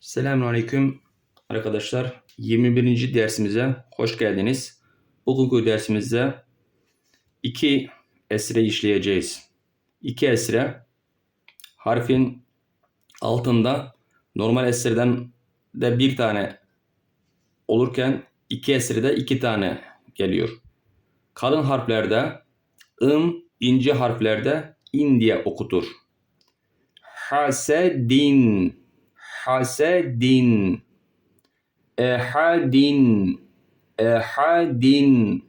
Selamünaleyküm arkadaşlar. 21. dersimize hoş geldiniz. Bugünkü dersimizde iki esre işleyeceğiz. İki esre harfin altında normal esreden de bir tane olurken iki esrede iki tane geliyor. Kalın harflerde ım, ince harflerde in diye okutur. Hasedin hasedin ehadin. Ehadin.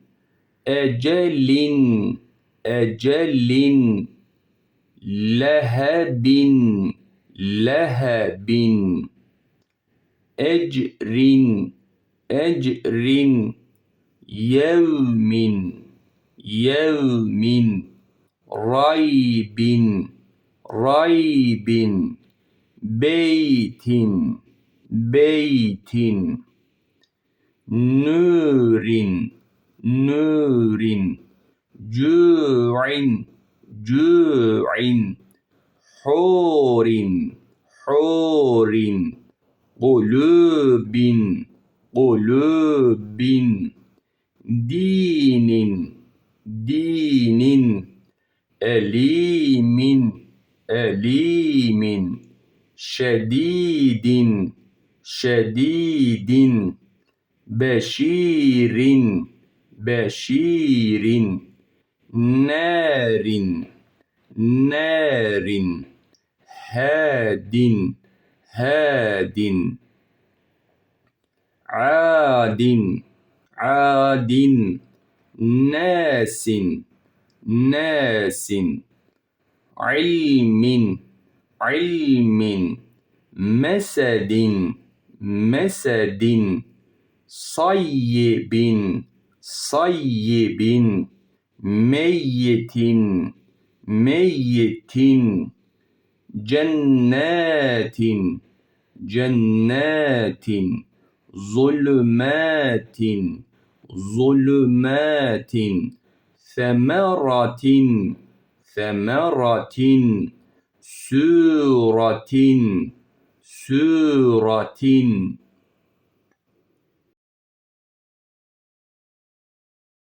Ecelin. Ecelin. Lehebin. Lehebin. Ecrin. Ecrin. Yevmin. Yevmin. Raybin. Raybin beytin beytin nürin nürin cu'in cu'in hurin hurin kulubin kulubin dinin dinin elimin elimin şedidin şedidin beşirin beşirin nerin nerin hedin hedin adin adin nesin nesin ilmin ilmin mesedin mesedin sayyibin sayyibin meyyitin meyyitin cennetin cennetin zulümetin zulümetin semeratin semeratin suratin. Suratin